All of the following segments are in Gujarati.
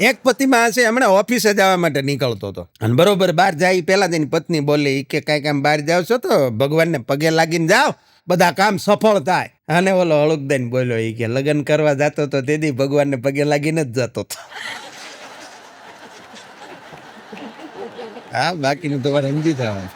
એક પતિમાં હશે હમણાં ઓફિસે જવા માટે નીકળતો હતો. અને બરોબર, બહાર જાય પેલા તેની પત્ની બોલી કે કાંઈક આમ બહાર જાવ છો તો ભગવાનને પગે લાગીને જાઓ, બધા કામ સફળ થાય. અને ઓલો હળુકદાન બોલ્યો એ કે લગ્ન કરવા જતો તો તેથી ભગવાનને પગે લાગીને જ જતો હતો. હા, બાકીનું તમારે સમજી જવાનું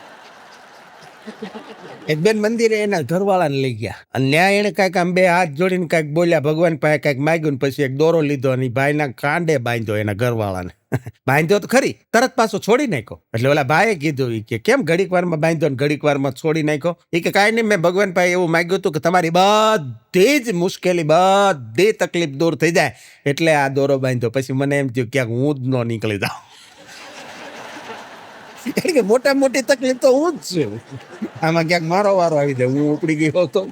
એક બેન મંદિરે એના ઘરવાળાને લઈ ગયા. અને ન્યાય એને કાંઈક આમ બે હાથ જોડીને કાંઈક બોલ્યા, ભગવાન પાસે કાંઈક માગ્યું પછી એક દોરો લીધો અને ભાઈના કાંડે બાંધ્યો એના ઘરવાળાને. બાંધ્યો તો ખરી, તરત પાછો છોડી નાખ્યો. એટલે ઓલા ભાઈએ કીધું કે, કેમ ઘડીક વારમાં બાંધ્યો ને ઘડીક વારમાં છોડી નાખ્યો? એ કે, કાંઈ નહીં, મેં ભગવાન પાસે એવું માગ્યું હતું કે તમારી બધી જ મુશ્કેલી, બધી તકલીફ દૂર થઈ જાય. એટલે આ દોરો બાંધ્યો. પછી મને એમ થયું ક્યાંક હું જ ન નીકળી જાઉં. એટલે કે મોટા મોટી તકલીફ તો હું જ છું. આમાં ક્યાંક મારો વારો આવી જાય, હું ઉપડી ગયો હતો.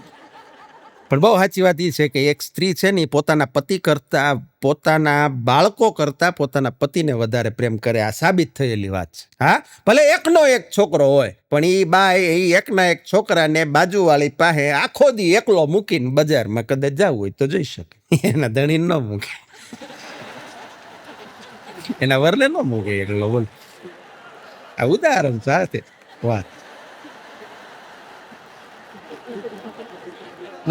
પણ બહુ સાચી વાત એ છે કે એક સ્ત્રી છે ને પોતાના પતિ કરતા, પોતાના બાળકો કરતા પોતાના પતિને વધારે પ્રેમ કરે, આ સાબિત થયેલી વાત છે. હા? ભલે એકનો એક છોકરો હોય, પણ એ બા એ એકના એક છોકરાને બાજુવાળી પાસે આખો દી એકલો મૂકીને બજારમાં કદાચ જવું હોય તો જઈ શકે. એના ધણી ન મૂકે. એના વરને ન મૂકે એકલો બોલ. આ ઉદાહરણ સાથે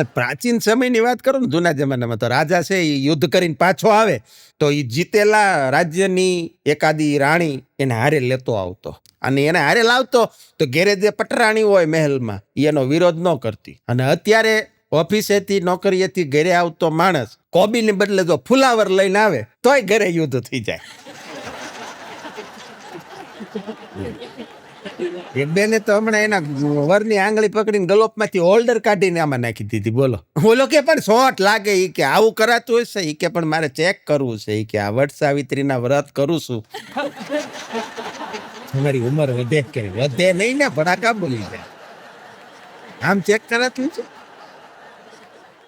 પ્રાચીન સમયની વાત કરું ને જૂના જમાનામાં તો રાજા છે એ યુદ્ધ કરીને પાછો આવે તો એ જીતેલા રાજ્યની એકાદી રાણી એને હારે લેતો આવતો અને એને હારે લાવતો તો ઘેરે જે પટરાણી હોય મહેલમાં એનો વિરોધ ન કરતી અને અત્યારે ઓફિસેથી નોકરીએથી ઘરે આવતો માણસ કોબીને બદલે જો ફુલાવર લઈને આવે તોય ઘરે યુદ્ધ થઈ જાય એક બેને તો હમણાં એના વરની આંગળી પકડીને ગલોપમાંથી હોલ્ડર કાઢીને આમાં નાખી દીધી, બોલો. બોલો કે પણ શોટ લાગે ઈ કે આવું કરાતું હશે, ઈ કે પણ મારે ચેક કરવું છે, ઈ કે આ વટ વ્રત કરું છું. તમારી ઉંમર વધે કે વધે નહીં ને ભડાકા બોલી જાય. આમ ચેક કરાતું છે?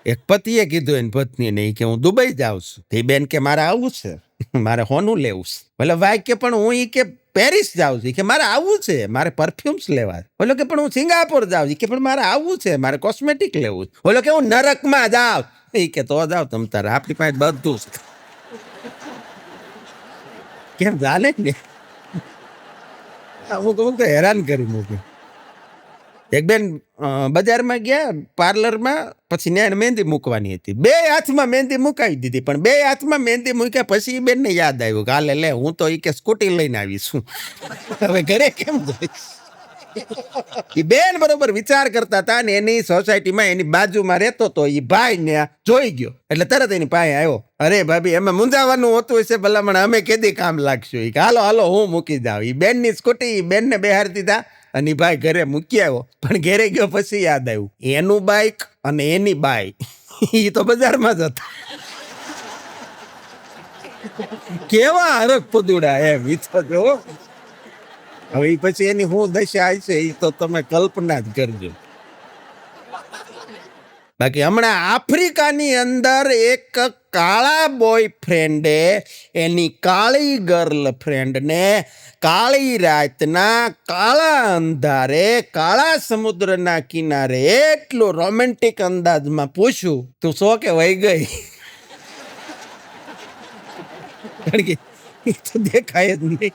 એક પતિએ કીધું એની પત્નીને કે હું દુબઈ જાઉં છું. તે બેન કે મારે આવવું છે, મારે હોનું લેવું છે. ભલે ભાઈ કે પણ હું ઈ કે પેરિસ જાઉં છું. કે મારે આવવું છે. મારે પરફ્યુમ્સ લેવા. બોલો કે, પણ હું સિંગાપોર જાઉં છું. કે, પણ મારે આવવું છે. મારે કોસ્મેટિક લેવું છે. બોલો કે, હું નરકમાં જાઉં એ કે, તો જાવ તમ તારે. આપણી પાસે બધું છે. કેમ ચાલે ને અમુક અમુક તો હેરાન કરી મૂકે એક બેન બજારમાં ગયા, પાર્લરમાં, પછી ત્યાં મહેંદી મૂકવાની હતી. બે હાથમાં મહેંદી મુકાવી દીધી, પણ બે હાથમાં મહેંદી મૂક્યા પછી એ બેનને યાદ આવ્યું કે, હાલે, લે, હું તો એ કે સ્કૂટી લઈને આવીશું હવે ઘરે કેમ જઈશ? ઈ બેન બરોબર વિચાર કરતા હતા ને એની સોસાયટીમાં એની બાજુમાં રહેતો તો એ ભાઈ ને જોઈ ગયો. એટલે તરત એની પાસે આવ્યો. અરે ભાભી, એમાં મુંજાવાનું હોતું હશે ભલામણ, અમે કેદી કામ લાગશું. એ હાલો હાલો, હું મૂકી જાઉં. એ બેનની સ્કૂટી બેનને બેહાડી દીધા. અને ભાઈ ઘરે મૂકી આવ્યો. પણ ઘરે ગયો પછી યાદ આવ્યું. એનું બાઈક અને એની બાઈક એ તો બજારમાં જ હતા. કેવા હરક પદુડા ઈ તો જો. હવે પછી એની શું દશા છે એ તો તમે કલ્પના જ કરજો. બાકી હમણાં આફ્રિકાની અંદર એક કાળા બોયફ્રેન્ડે એની કાળી ગર્લ ફ્રેન્ડને કાળી રાતના કાળા અંધારે, કાળા સમુદ્રના કિનારે એટલું રોમેન્ટિક અંદાજમાં પૂછ્યું, તું સો કે વહી ગઈ? કારણ કે દેખાય જ નહીં.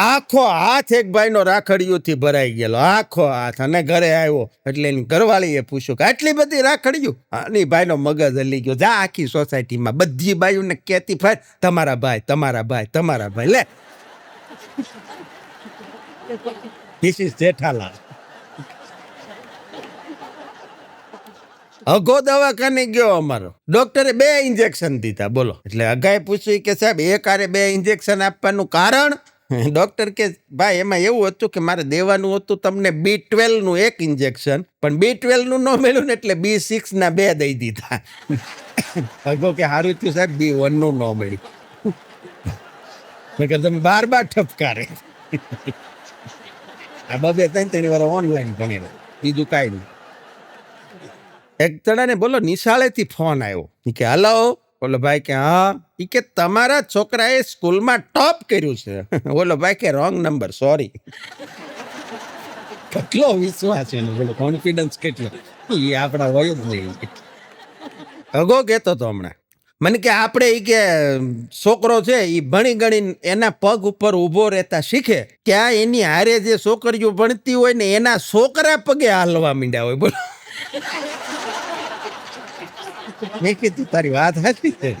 આખો હાથ એક ભાઈનો રાખડીઓથી ભરાઈ ગયેલો. આખો હાથ. અને ઘરે આવ્યો. એટલે એની ઘરવાળીએ પૂછ્યું કે, આટલી બધી રાખડીઓ અને ભાઈનો મગજ હલી ગયો. જા આખી સોસાયટીમાં. બધી બાયુને કહેતી ફાય તમારા ભાઈ તમારા ભાઈ તમારા ભાઈ. લે. This is Jethalal. અઘો દવાખાને ગયો અમારો. ડોક્ટરે બે ઇન્જેક્શન દીધા. બોલો. એટલે અઘાએ પૂછ્યું કે સાહેબ, એક આરે બે ઇન્જેક્શન આપવાનું કારણ? ડોક્ટર કે, ભાઈ, એમાં એવું હતું કે મારે દેવાનું હતું તમને બી ટ્વેલ્વનું એક ઇન્જેક્શન પણ બી ટ્વેલ્વનું મળ્યું ને એટલે બી સિક્સ ના બે દઈ દીધા. કહો કે સારું થયું સાહેબ બી વનનું મળ્યું કહ્યું તમે બાર બાર ઠપકારે. આ બબે ત્રણ ત્રણ વાર ઓનલાઈન ભણી બીજું કાંઈ નહીં. એક જણાને બોલો, નિશાળેથી ફોન આવ્યો. કે, હલો બોલો ભાઈ કે, હા એ કે તમારા છોકરાએ સ્કૂલમાં ટોપ કર્યું છે. ઓલો ભાઈ કે, રોંગ નંબર, સોરી. કેટલો વિશ્વાસ એનો, બોલો કોન્ફિડન્સ કેટલો. એ આપણા હોય જ નહીં. અગો કહેતો તો હમણાં. મને કે, આપણે એ કે, છોકરો છે એ ભણી ગણી એના પગ ઉપર ઊભો રહેતા શીખે. કે આ એની હારે જે છોકરીઓ ભણતી હોય ને, એના છોકરા પગે હાલવા માંડ્યા હોય, બોલો. મેં કીધું, તારી વાત સાચી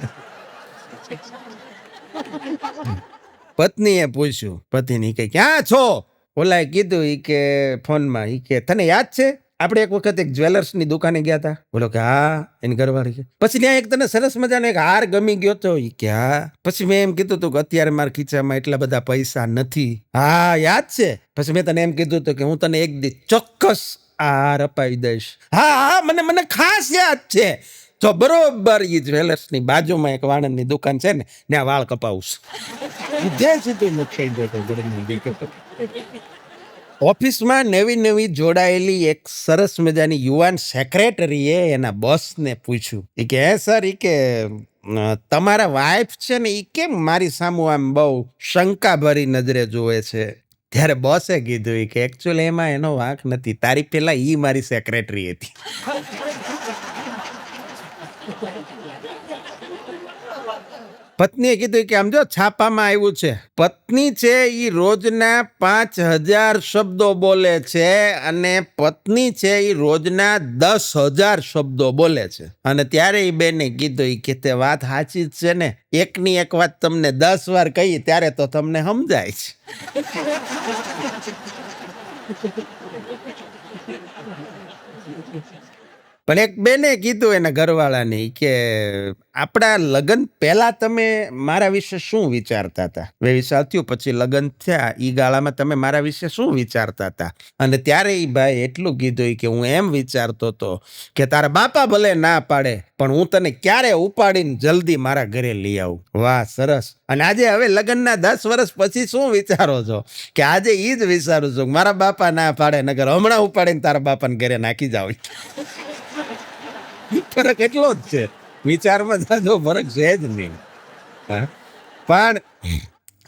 પત્નીએ પૂછ્યું, પતિની કે, ક્યાં છો? ઓલાએ કીધું એ કે, ફોનમાં. એ કે, તને યાદ છે? આપણે એક વખત એક જ્વેલર્સની દુકાને ગયા હતા બોલો કે, હા, એની ઘરવાળી કે પછી ત્યાં એક તને સરસ મજાનો એક હાર ગમી ગયો તો એ કે, હા. પછી મેં એમ કીધું હતું કે, અત્યારે મારા ખીચામાં એટલા બધા પૈસા નથી. હા, યાદ છે. પછી મેં તને એમ કીધું હતું કે, હું તને એક દી ચોક્કસ આ હાર અપાવી દઈશ. હા હા, મને મને ખાસ યાદ છે. જો બરોબર એ જ્વેલર્સની બાજુમાં એક વાણંદની દુકાન છે ને ત્યાં વાળ કપાવું સીધું ઓફિસમાં નવી નવી જોડાયેલી એક સરસ મજાની યુવાન સેક્રેટરીએ એના બોસને પૂછ્યું. એ કે હે સર એ કે તમારા વાઈફ છે ને એ કેમ મારી સામુ આમ બહુ શંકાભરી નજરે જુએ છે? ત્યારે બોસે કીધું ઈ કે એકચ્યુઅલી એમાં એનો વાંક નથી. તારી પહેલા એ મારી સેક્રેટરી હતી. પત્નીએ કીધું કે આમ જો છાપામાં આવ્યું છે. પત્ની છે એ રોજના પાંચ હજાર શબ્દો બોલે છે અને પત્ની છે એ રોજના દસ હજાર શબ્દો બોલે છે. અને ત્યારે એ બેને કીધું કે તે વાત સાચી જ છે ને. એકની એક વાત તમને દસ વાર કહી ત્યારે તો તમને સમજાય છે. પણ એક બેને કીધું એના ઘરવાળાને કે, આપણા લગ્ન પહેલા તમે મારા વિશે શું વિચારતા હતા? બે વિશાલ થયું, પછી લગ્ન થયા એ ગાળામાં તમે મારા વિશે શું વિચારતા હતા? અને ત્યારે એ ભાઈ એટલું કીધું કે, હું એમ વિચારતો હતો કે તારા બાપા ભલે ના પાડે, પણ હું તને ક્યારે ઉપાડીને જલ્દી મારા ઘરે લઈ આવું. વાહ, સરસ. અને આજે હવે લગ્નના દસ વર્ષ પછી શું વિચારો છો? કે આજે એ જ વિચારું છું મારા બાપા ના પાડે નગર હમણાં ઉપાડીને તારા બાપાને ઘરે નાખી જાવ ફરક એટલો જ છે. વિચારમાં જાજો ફરક છે જ નહીં. પણ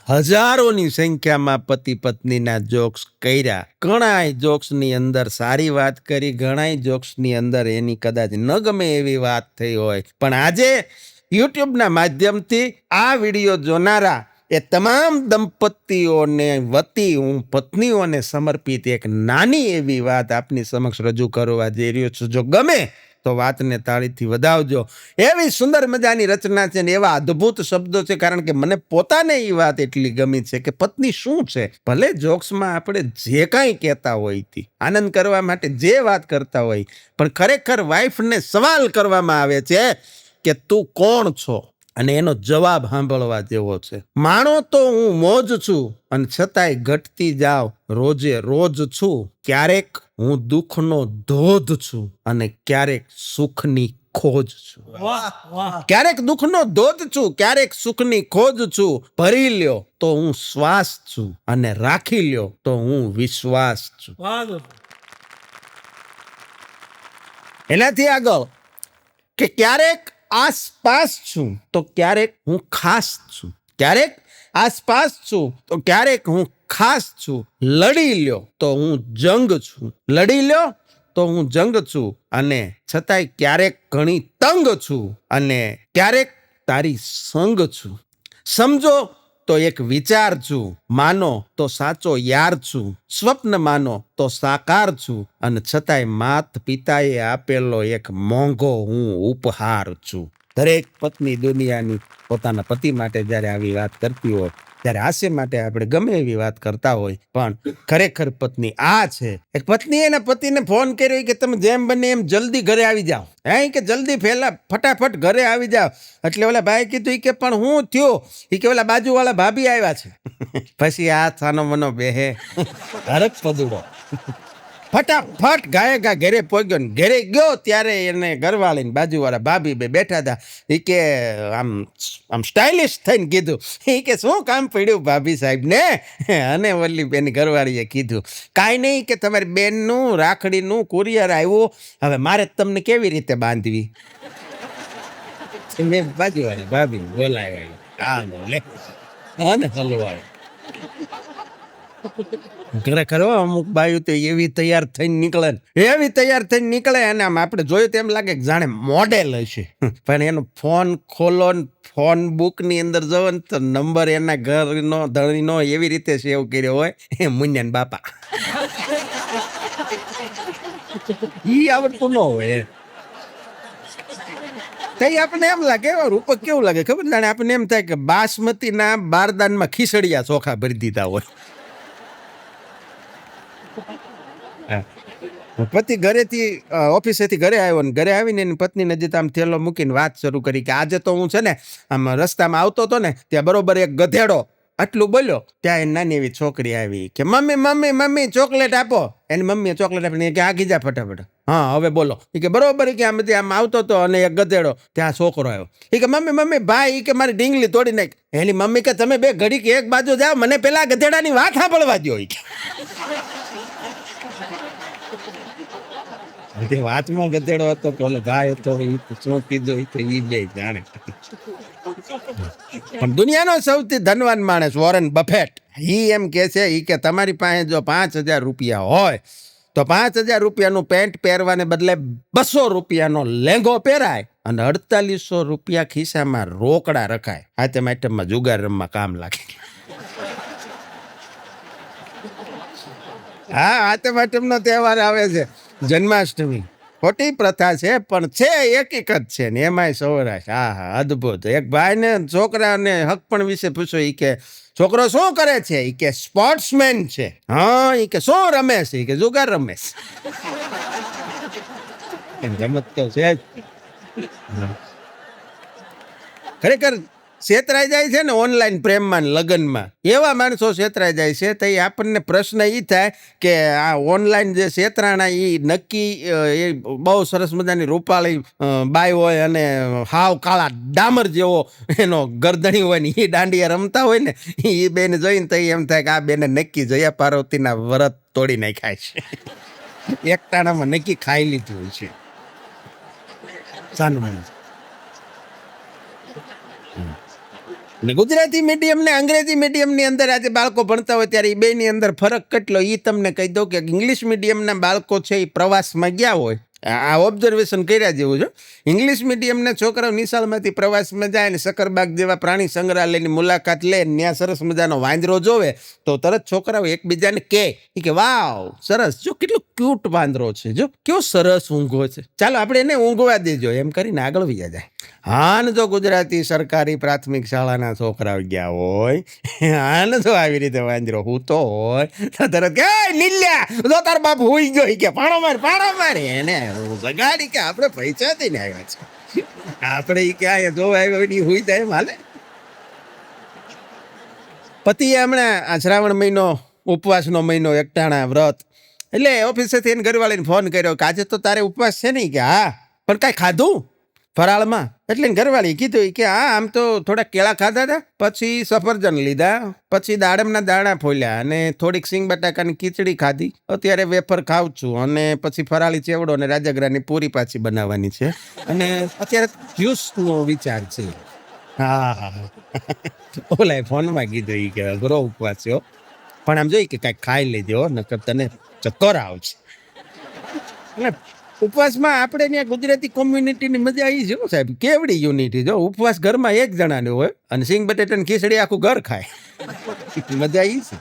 હજારોની સંખ્યામાં પતિ પત્નીના જોક્સ કર્યા. ઘણાય જોક્સની અંદર સારી વાત કરી, ઘણાય જોક્સની અંદર એની કદાચ ન ગમે એવી વાત થઈ હોય. પણ આજે યુટ્યુબના માધ્યમથી આ વીડિયો જોનારા એ તમામ દંપતીઓને વતી હું પત્નીઓને સમર્પિત એક નાની એવી વાત આપની સમક્ષ રજૂ કરવા જઈ રહ્યો છું. જો ગમે તો વાતને તાળીથી વધાવજો. એવી સુંદર મજાની રચના છે ને એવા અદ્ભુત શબ્દો છે, કારણ કે મને પોતાને એ વાત એટલી ગમી છે કે પત્ની શું છે? ભલે જોક્સમાં આપણે જે કાંઈ કહેતા હોય તે આનંદ કરવા માટે જે વાત કરતા હોય પણ ખરેખર વાઈફને સવાલ કરવામાં આવે છે કે તું કોણ છો? અને એનો જવાબ સાંભળવા જેવો છે. માણો તો હું મોજ છું અને છતાંય ઘટતી જાવ રોજે રોજ છું. ક્યારેક હું દુઃખનો ધોધ છું અને ક્યારેક સુખની ખોજ છું. ક્યારેક દુઃખનો ધોધ છું ક્યારેક સુખની ખોજ છું. ભરી લ્યો તો હું શ્વાસ છું અને રાખી લ્યો તો હું વિશ્વાસ છું. એનાથી આગળ કે ક્યારેક આસપાસ છું, તો ક્યારેક હું ખાસ છું. ક્યારેક આસપાસ છું, તો ક્યારેક હું ખાસ છું. લડી લ્યો, તો હું જંગ છું. લડી લ્યો, તો હું જંગ છું. અને છતાંય ક્યારેક ઘણી તંગ છું. અને ક્યારેક તારી સંગ છું. સમજો તો એક વિચાર છું. માનો તો સાચો યાર છું. સ્વપ્ન માનો તો સાકાર છું. અને છતાંય માત પિતાએ આપેલો એક મોંઘો હું ઉપહાર છું. દરેક પત્ની દુનિયાની પોતાના પતિ માટે જ્યારે આવી વાત કરતી હોય ત્યારે હાસ્ય માટે આપણે ગમે એવી વાત કરતા હોય, પણ ખરેખર પત્ની આ છે. એક પત્ની એના પતિને ફોન કર્યો કે તમે જેમ બને એમ જલ્દી ઘરે આવી જાઓ. હે, કે જલ્દી ફેલા ફટાફટ ઘરે આવી જાઓ. એટલે ઓલા ભાઈ કીધું કે, પણ હું થયો? એ કે, ઓલા બાજુવાળા ભાભી આવ્યા છે. પછી આ થાનો મનો બેહે. હરક પદુડો. ફટાફટ ગાયે ગા ઘરે પહોંચ્યો ને ઘરે ગયો ત્યારે એને ઘરવાળીને બાજુવાળા ભાભી બે બેઠા હતા. એ કે આમ આમ સ્ટાઇલિશ થઈને કીધું. એ કે શું કામ પડ્યું ભાભી સાહેબ ને? અને વલ્લી બેની ઘરવાળીએ કીધું કાંઈ નહીં કે તમારી બેનનું રાખડીનું કુરિયર આવ્યું. હવે મારે તમને કેવી રીતે બાંધવી? મેં બાજુવાળી ભાભી બોલાવ્યા. હા ને હલવાય ખરેખર અમુક બાયુ તો એવી તૈયાર થઈને નીકળે એવી તૈયાર થઈને નીકળે અને આમ આપણે જોયું તેમ લાગે કે જાણે મોડેલ હશે. પણ એનો ફોન ખોલો ને ફોન બુકની અંદર જવો ને તો નંબર એના ઘરનો, ધણીનો એવી રીતે સેવ કર્યો હોય. એ મુન્યાન બાપા. ઈ આવડતું ન હોય તઈ આપણને એમ લાગે રૂપક કેવું લાગે? ખબર? જાણે આપણને એમ થાય કે બાસમતીના બારદાનમાં ખીસડિયા ચોખા ભરી દીધા હોય. પતિ ઘરેથી ઓફિસેથી ઘરે આવ્યો ને ઘરે આવીને એની પત્નીને જે આમ થેલો મૂકીને વાત શરૂ કરી કે આજે તો હું છે ને આમ રસ્તામાં આવતો હતો ને ત્યાં બરોબર એક ગધેડો આટલું બોલ્યો, ત્યાં એ નાની એવી છોકરી આવી કે, મમ્મી મમ્મી મમ્મી, ચોકલેટ આપો. એની મમ્મીએ ચોકલેટ આપીને કે, આ જા ફટાફટ. હા, હવે બોલો. એ કે, બરોબર. કે, આમ આમ આવતો હતો અને એક ગધેડો. ત્યાં છોકરો આવ્યો. એ કે, મમ્મી મમ્મી, ભાઈ. એ કે, મારી ડીંગલી તોડી નાખ. એની મમ્મી કે, તમે બે ઘડી કે એક બાજુ જાઓ, મને પેલા ગધેડાની વાત સાંભળવા દો તે વાતમાં ગધેડો હતો કે ઓલો ગાય હતો, એ શું કીધું, એ તો એ બે જાણે. પણ દુનિયાનો સૌથી ધનવાન માણસ વોરન બફેટ એ એમ કે છે એ કે તમારી પાસે જો પાંચ હજાર રૂપિયા હોય, તો પાંચ હજાર રૂપિયાનું પેન્ટ પહેરવાને બદલે બસો રૂપિયાનો લેંગો પહેરાય અને અડતાલીસો રૂપિયા ખિસ્સામાં રોકડા રખાય. આ તે આઈટમમાં જુગાર રમવા કામ લાગે. હા આ આઈટમનો તહેવાર આવે છે. જન્માષ્ટમી. ખોટી પ્રથા છે, પણ છે એક એક જ છે ને, એમાંય સૌરાષ્ટ્ર. હા હા, અદ્ભુત. એક ભાઈને છોકરાને હક પણ વિશે પૂછો, ઈ કે, છોકરો શું કરે છે? ઈ કે, સ્પોર્ટ્સમેન છે. હા, ઈ કે, શું રમે છે? ઈ કે, જુગાર રમે છે. રમત તો છે ખરેખર છેતરાઈ જાય છે ને ઓનલાઈન પ્રેમમાં લગ્નમાં. એવા માણસો છેતરાઈ જાય છે તો એ આપણને પ્રશ્ન એ થાય કે આ ઓનલાઈન જે છેતરાણા એ નક્કી એ બહુ સરસ મજાની રૂપાળી બાય હોય અને હાવ કાળા ડામર જેવો એનો ગરદણી હોય ને એ દાંડિયા રમતા હોય ને એ બેને જોઈને તો એમ થાય કે આ બેને નક્કી જયા પાર્વતીના વ્રત તોડી નાખ્યા છે. એકટાણામાં નક્કી ખાઈ લીધું હોય છે. સાનું માણસ ને ગુજરાતી મીડિયમ ને અંગ્રેજી મીડિયમની અંદર આજે બાળકો ભણતા હોય ત્યારે એ બેની અંદર ફરક કેટલો એ તમને કહી દઉં કે ઇંગ્લિશ મીડિયમના બાળકો છે એ પ્રવાસમાં ગયા હોય. આ ઓબ્ઝર્વેશન કર્યા જેવું છે. ઇંગ્લિશ મીડિયમના છોકરાઓ નિશાળમાંથી પ્રવાસમાં જાય અને સકરબાગ જેવા પ્રાણી સંગ્રહાલયની મુલાકાત લે ત્યાં સરસ મજાનો વાંદરો જોવે તો તરત છોકરાઓ એકબીજાને કહે કે વાવ સરસ. જો કેટલો ક્યુટ વાંદરો છે જો. કેવો સરસ ઊંઘો છે. ચાલો આપણે એને ઊંઘવા દેજો એમ કરીને આગળ વયા જાય. હાન જો ગુજરાતી સરકારી પ્રાથમિક શાળાના છોકરાઓ ગયા હોય હાન જો આવી રીતે વાંદરો હૂતો હોય તો તરત કે "એ, નીલ્યા જો તાર બાપ હુઈ ગયો. કે પાણો માર પાણો માર. એને જગાડી કે આપણે પૈસાથી ને આવ્યા છે. આપણે ઈ કે અહીંયા જોવા આવ્યો હોય ને ઈ હુઈ જાય એમ હાલે પતિએ હમણાં આ શ્રાવણ મહિનો, ઉપવાસનો મહિનો, એકટાણા વ્રત. એટલે ઓફિસેથી એને ઘરવાળીને ફોન કર્યો કે આજે તો તારે ઉપવાસ છે નહીં કે? હા. પણ કાંઈ ખાધું? ફરાળમાં. એટલે ઘરવાળી કીધું કે આ આમ તો થોડા કેળા ખાધા હતા પછી સફરજન લીધા, પછી દાડમના દાણા ફોલ્યા અને થોડીક સિંગ બટાકાની ખીચડી ખાધી. અત્યારે વેફર ખાઉં છું અને પછી ફરાળી ચેવડો અને રાજાગરાની પૂરી પાછી બનાવવાની છે. અને અત્યારે જ્યુસનો વિચાર છે. હા હા ઓલા ફોનમાં કીધું એ કે, અઘરો ઉપવાસ પણ આમ જોઈ કે કાંઈક ખાઈ લેજો નકર તને ચક્કર આવશે. ઉપવાસમાં આપણે ત્યાં ગુજરાતી કોમ્યુનિટીની મજા આવી જો સાહેબ, કેવડી યુનિટી જો ઉપવાસ ઘરમાં એક જણાને હોય અને સિંગ બટેટાની ખીચડી આખું ઘર ખાય. મજા આવી છે.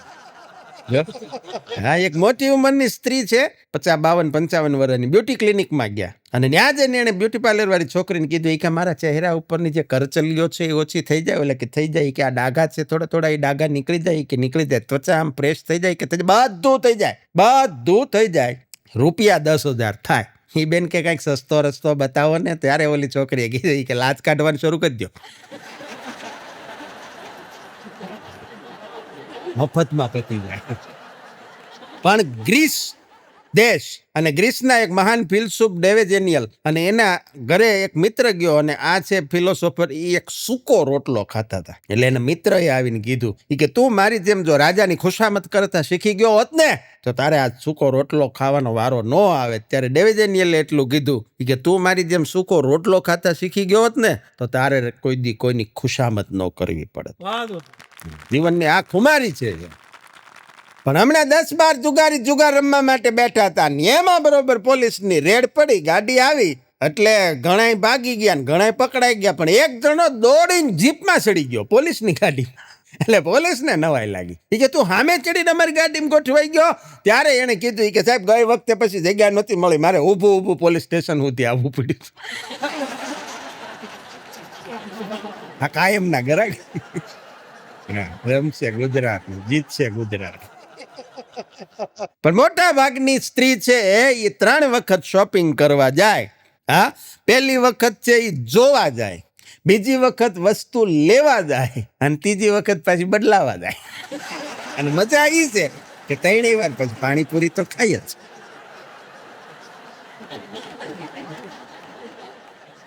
હા, એક મોટી ઉંમરની સ્ત્રી છે, પચાસ, બાવન, પંચાવન વર્ષની બ્યુટી ક્લિનિકમાં ગયા. અને ત્યાં જઈને એણે બ્યુટી પાર્લર વાળી છોકરીને કીધું એ કે મારા ચહેરા ઉપરની જે કરચલીઓ છે એ ઓછી થઈ જાય એટલે કે થઈ જાય કે આ ડાઘા છે, થોડા થોડા એ ડાઘા નીકળી જાય કે નીકળી જાય, ત્વચા આમ ફ્રેશ થઈ જાય કે થઈ બધું થઈ જાય, બધું થઈ જાય. રૂપિયા દસ હજાર થાય. એ બેન કે કાંઈક સસ્તો રસ્તો બતાવો ને ત્યારે ઓલી છોકરીએ કીધી કે લાચ કાઢવાનું શરૂ કરી દો મફતમાં પતી જાય પણ ગ્રીસ દેશ અને ગ્રીસના એક મહાન ફિલસુફ ડેવેજેનિયલ અને એના ઘરે એક મિત્ર ગયો અને આ છે ફિલોસોફર એ એક સૂકો રોટલો ખાતા હતા. એટલે એના મિત્રએ આવીને કીધું એ કે તું મારી જેમ જો રાજાની ખુશામત કરતા શીખી ગયો હોત ને તો તારે આ સૂકો રોટલો ખાવાનો વારો ન આવે. ત્યારે ડેવેજેનિયલે એટલું કીધું કે તું મારી જેમ સૂકો રોટલો ખાતા શીખી ગયો હોત ને તો તારે કોઈ દી કોઈની ખુશામત ન કરવી પડે જીવનની આ ખુમારી છે. પણ હમણાં દસ બાર જુગારી જુગાર રમવા માટે બેઠા હતા ને એમાં બરોબર પોલીસની રેડ પડી, ગાડી આવી, એટલે ઘણાય ભાગી ગયા ને ઘણાય પકડાઈ ગયા, પણ એક જણો દોડીને જીપમાં ચડી ગયો પોલીસની ગાડી એટલે પોલીસને નવાઈ લાગી. એ કે, તું સામે ચડીને અમારી ગાડીમાં ગોઠવાઈ ગયો? ત્યારે એણે કીધું કે, સાહેબ, ગઈ વખતે પછી જગ્યા નહોતી મળી, મારે ઊભું ઊભું પોલીસ સ્ટેશન સુધી આવવું પડ્યું આ કાયમના ગરાક રમશે ગુજરાત જીતશે ગુજરાત. પણ મોટા ભાગની સ્ત્રી છે એ ત્રણ વખત શોપિંગ કરવા જાય. હા? પહેલી વખત છે એ જોવા જાય. બીજી વખત વસ્તુ લેવા જાય. અને ત્રીજી વખત પાછી બદલાવા જાય. અને મજા એ છે કે ત્રણેય વાર પછી પાણીપુરી તો ખાઈ જ.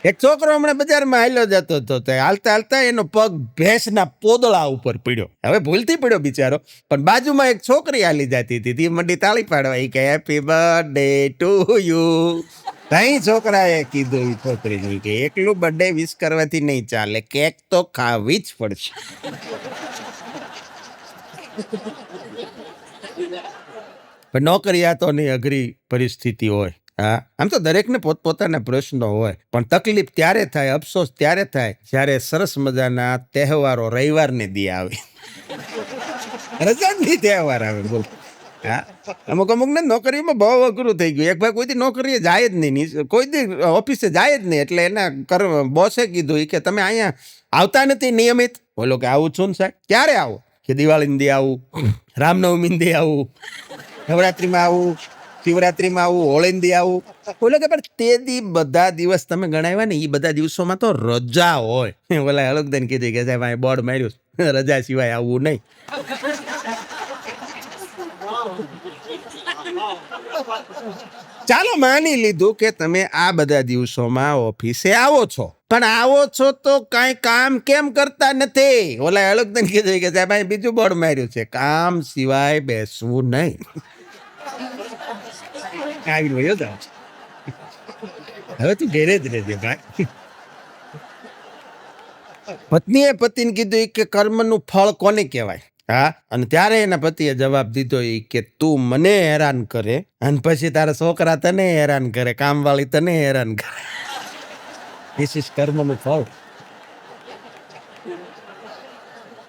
એક છોકરો હમણાં બજારમાં હાલ્યો જતો હતો તો હાલતા હાલતા એનો પગ ભેંસના પોદળા ઉપર પડ્યો. હવે ભૂલથી પડ્યો બિચારો, પણ બાજુમાં એક છોકરી હાલી જતી હતી, તી મંડી તાળી પાડવા એ કે હેપી બર્થડે ટુ યુ કઈ છોકરાએ કીધું એ છોકરીને કે, એકલું બર્થડે વિશ કરવાથી નહીં ચાલે, કેક તો ખાવી જ પડશે. પણ નોકરિયાતોની અઘરી પરિસ્થિતિ હોય. હા, આમ તો દરેકને પોતપોતાના પ્રશ્નો હોય, પણ તકલીફ ત્યારે થાય, અફસોસ ત્યારે થાય, જ્યારે સરસ મજાના તહેવારો રવિવારને દી આવે. રજાની તહેવાર આવે, બોલ. હા, અમુક અમુક ને નોકરીમાં બહુ અઘરું થઈ ગયું. એક ભાઈ કોઈથી નોકરીએ જાય જ નહીં કોઈ દી ઓફિસે જાય જ નહીં, એટલે એના કર, બોસે કીધું કે, તમે અહીંયા આવતા નથી નિયમિત? બોલો કે, આવું છું ને સાહેબ. ક્યારે આવો? કે દિવાળીને દી આવું, રામનવમીને દી આવું, નવરાત્રિમાં આવું. શિવરાત્રીમાં આવું હોળીને આવું. બોલો કે પણ તે દી બધા દિવસ તમે ગણાવ્યા ને એ બધા દિવસોમાં તો રજા હોય. ઓલા હળકદન કીધી કે સાહેબ અહીં બોર્ડ માર્યું રજા સિવાય આવવું નહીં. ચાલો માની લીધું કે તમે આ બધા દિવસોમાં ઓફિસે આવો છો. પણ આવો છો તો કાંઈ કામ કેમ કરતા નથી? ઓલા અલગદન કીધું કે સાહેબ બીજું બોર્ડ માર્યું છે. કામ સિવાય બેસવું નહીં. આવી રહ્યો તો હવે તું ઘેરે જ રહેજે ભાઈ. પત્નીએ પતિને કીધું કે કર્મનું ફળ કોને કહેવાય? હા? અને ત્યારે એના પતિએ જવાબ દીધો એ કે તું મને હેરાન કરે અને પછી તારા છોકરા તને હેરાન કરે કામવાળી તને હેરાન કરે. ધીસ ઇઝ કર્મનું ફળ.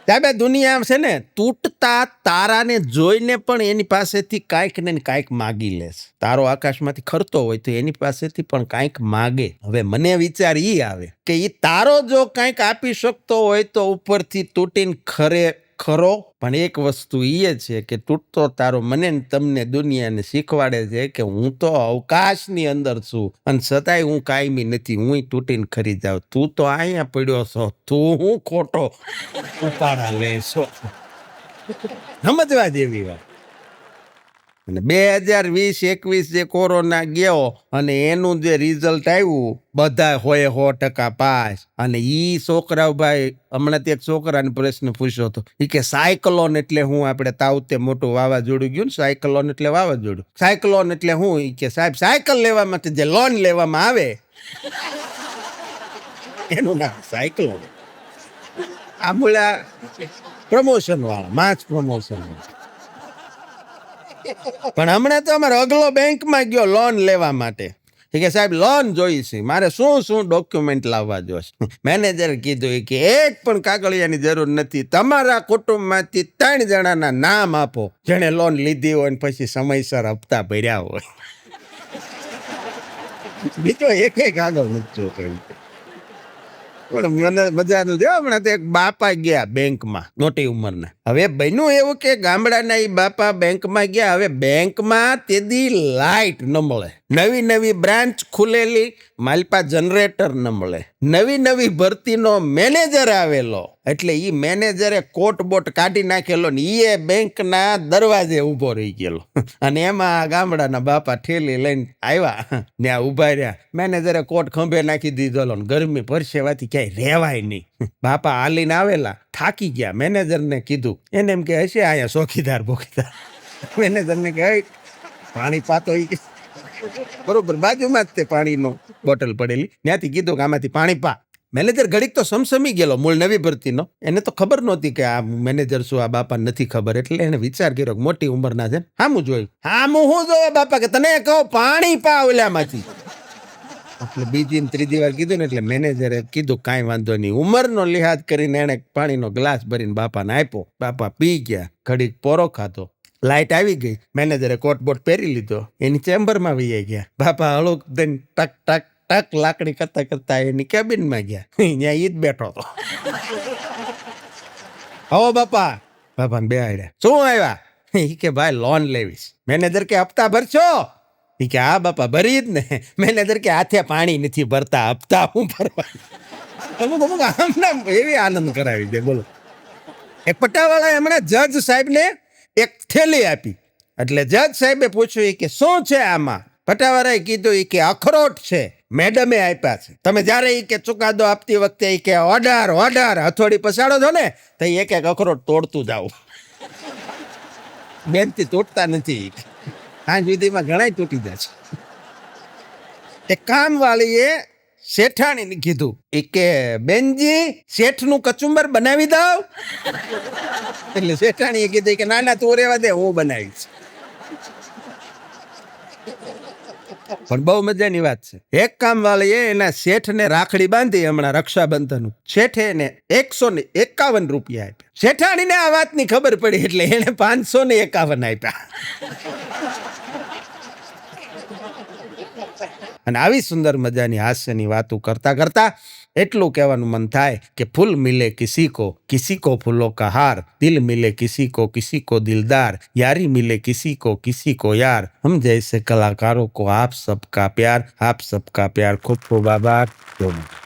આ દુનિયા છે ને, તૂટતા તારાને જોઈને પણ એની પાસેથી કાંઈક ને કાંઈક માગી લેશ તારો આકાશમાંથી ખરતો હોય તો એની પાસેથી પણ કાંઈક માગે. હવે મને વિચાર એ આવે કે એ તારો જો કાંઈક આપી શકતો હોય તો ઉપરથી તૂટીને ખરે ખરો, પણ એક વસ્તુ એ છે કે તૂટતો તારો મને તમને દુનિયાને શીખવાડે છે કે હું તો અવકાશની અંદર છું અને છતાંય હું કાયમી નથી હું તૂટીને ખરી જાઉં. તું તો અહીંયા પડ્યો છો, તું હું ખોટો ઉપાડા લેશો સમજવા જેવી વાત. અને બે હજાર વીસ એકવીસ જે કોરોના ગયો અને એનું જે રિઝલ્ટ આવ્યું, બધા હોય સો ટકા પાસ. અને ઈ છોકરાઓ ભાઈ, હમણાં તે એક છોકરાને પ્રશ્ન પૂછ્યો હતો. એ કે સાયકલોન એટલે હું આપણે તાવતે મોટું વાવાઝોડું ગયું ને, સાયકલોન એટલે વાવાઝોડું સાયકલોન એટલે હું? એ કે સાહેબ, સાયકલ લેવા માટે જે લોન લેવામાં આવે, એનું નામ સાયકલોન. આ પ્રમોશન વાળા, માસ પ્રમોશન વાળા. પણ હમણાં તો અમારો અગલો બેંકમાં ગયો લોન લેવા માટે. કે સાહેબ લોન જોઈ છે. મારે શું શું ડોક્યુમેન્ટ લાવવા જોશે? મેનેજર કીધું કે એક પણ કાગળિયાની જરૂર નથી. તમારા કુટુંબમાંથી ત્રણ જણાના નામ આપો. જેણે લોન લીધી હોય ને પછી સમયસર હપ્તા ભર્યા હોય. બીજો એક કાગળ નથી જોતો પણ મને મજાનું છે હમણાં તો એક બાપા ગયા બેંકમાં, મોટી ઉંમરના. હવે બન્યું એવું કે ગામડાના એ બાપા બેંકમાં ગયા, હવે બેંકમાં તેદી લાઇટ ન મળે. નવી નવી બ્રાન્ચ ખુલેલી, માલપા જનરેટર ન મળે. નવી નવી ભરતીનો મેનેજર આવેલો. એટલે એ મેનેજરે કોટ બોટ કાઢી નાખેલો ને એ બેંકના દરવાજે ઊભો રહી ગયેલો. અને એમાં ગામડાના બાપા ઠેલી લઈને આવ્યા. ને ઊભા રહ્યા. મેનેજરે કોટ ખંભે નાખી દીધેલો ને ગરમી પરસેવાથી ક્યાંય રહેવાય નહીં. બાપા હાલીને આવેલા, થાકી ગયા. મેનેજરને કીધું એને એમ કે હશે આયા ચોકીદાર બોકીદાર એને તમને કહે પાણી પાતો બરોબર, બાજુમાં જ તે પાણીનો બોટલ પડેલી. ત્યાંથી કીધું કે, આમાંથી પાણી પા. મેનેજર ઘડીક તો સમસમી ગયેલો, મૂળ નવી ભરતીનો. એને તો ખબર નહોતી કે આ મેનેજર શું, આ બાપા નથી ખબર, એટલે એને વિચાર કર્યો કે મોટી ઉંમરના છે હામું જોયું. હામું હું જોવે બાપા, કે તને કહો, પાણી પા ઓલામાંથી એટલે બીજી ત્રીજી વાર કીધું ને એટલે મેનેજરે કીધું, કાંઈ વાંધો નહીં. ઉંમરનો લિહાજ કરીને એણે પાણીનો ગ્લાસ ભરીને બાપાને આપ્યો. બાપા પી ગયા, ઘડીક પોરો ખાધો. લાઈટ આવી ગઈ. મેનેજરે કોટ બોટ પહેરી લીધો. એની ચેમ્બરમાં વહી ગયા. બાપા હળુક દઈને ટક ટક ટક લાકડી કરતા કરતા એની કેબિનમાં ગયા. ત્યાં ઈ જ બેઠો હતો. હો બાપા. બાપાને બે આડ્યા શું આવ્યા? એ કે, ભાઈ, લોન લેવીશ. મેનેજર કે, હપ્તા ભરશો? ઈ કે, હા, બાપા, ભરી જ ને. મેનેજર કે, હાથે પાણી નથી ભરતા, હપ્તા હું ભરવા. અમુક અમુક આમ નામ એવી આનંદ કરાવી દે, બોલો. એ પટાવાળાએ હમણાં જજ સાહેબને એક થેલી આપી. એટલે જજ સાહેબે પૂછ્યું કે, શું છે આમાં? પટાવાળાએ કીધું એ કે, અખરોટ છે. મેડમે આપ્યા છે. તમે જ્યારે એ કે ચુકાદો આપતી વખતે એ કે, ઓર્ડર ઓર્ડર, હથોડી પછાડો છો ને, તો એક એક અખરોટ તોડતું જાઓ બેનથી તૂટતા નથી આ સુધીમાં ઘણા તૂટી જાય છે. એક કામવાળીએ શેઠાણીને કીધું, એ કે, બેનજી, શેઠનું કચુંબર બનાવી દઉં? એટલે શેઠાણીએ કીધું કે, ના ના, તું રેવા દે, હું બનાવીશ. પણ બહુ મજાની વાત છે. એક કામ કામવાળીએ એના શેઠને રાખડી બાંધી હમણાં રક્ષાબંધન શેઠે એને એકસો ને એકાવન રૂપિયા આપ્યા. શેઠાણીને આ વાતની ખબર પડી એટલે એને પાંચસો ને એકાવન આપ્યા. અને આવી સુંદર મજાની હાસ્યની વાતો કરતા કરતા એટલું કહેવાનું મન થાય કે ફૂલ મિલે કિસી કો કિસી કો ફૂલો કા હાર, દિલ મિલે કિસી કો કિસી કો દિલદાર, યારી મિલે કિસી કો કિસી કો યાર. હમ જૈસે કલાકારો કો આપ સબકા પ્યાર, આપ સબકા પ્યાર, ખૂબ ખૂબ આભાર. જોવા